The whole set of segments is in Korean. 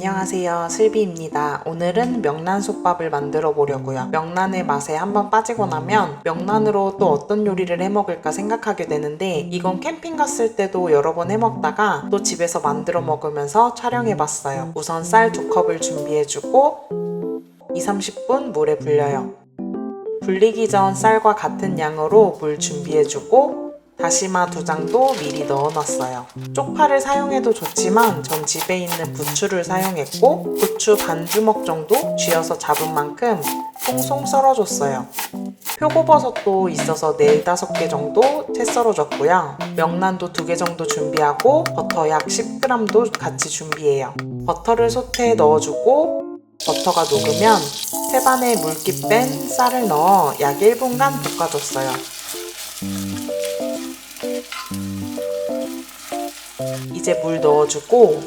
안녕하세요. 슬비입니다. 오늘은 명란솥밥을 만들어 보려고요. 명란의 맛에 한번 빠지고 나면 명란으로 또 어떤 요리를 해 먹을까 생각하게 되는데 이건 캠핑 갔을 때도 여러 번 해 먹다가 또 집에서 만들어 먹으면서 촬영해 봤어요. 우선 쌀 두 컵을 준비해 주고 2, 30분 물에 불려요. 불리기 전 쌀과 같은 양으로 물 준비해 주고 다시마 두 장도 미리 넣어 놨어요. 쪽파를 사용해도 좋지만 전 집에 있는 부추를 사용했고 부추 반 주먹 정도 쥐어서 잡은 만큼 송송 썰어줬어요. 표고버섯도 있어서 4, 5개 정도 채 썰어줬고요. 명란도 2개 정도 준비하고 버터 약 10g도 같이 준비해요. 버터를 솥에 넣어주고 버터가 녹으면 세반에 물기 뺀 쌀을 넣어 약 1분간 볶아줬어요. 이제 물 넣어주고.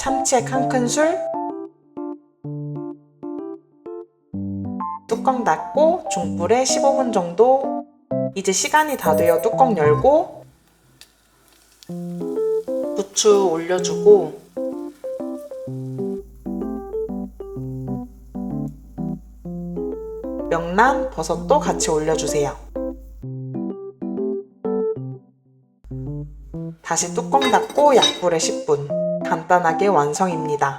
참치액 한 큰술. 뚜껑 닫고 중불에 15분 정도. 이제 시간이 다 되어 뚜껑 열고 부추 올려주고. 명란, 버섯도 같이 올려주세요. 다시 뚜껑 닫고 약불에 10분. 간단하게 완성입니다.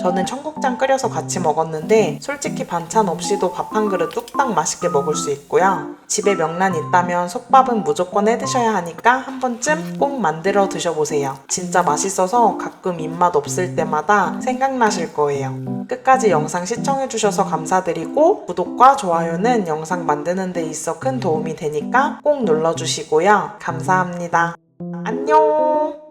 저는 청국장 끓여서 같이 먹었는데 솔직히 반찬 없이도 밥 한 그릇 뚝딱 맛있게 먹을 수 있고요. 집에 명란 있다면 솥밥은 무조건 해 드셔야 하니까 한 번쯤 꼭 만들어 드셔보세요. 진짜 맛있어서 가끔 입맛 없을 때마다 생각나실 거예요. 끝까지 영상 시청해주셔서 감사드리고 구독과 좋아요는 영상 만드는 데 있어 큰 도움이 되니까 꼭 눌러주시고요. 감사합니다. 안녕!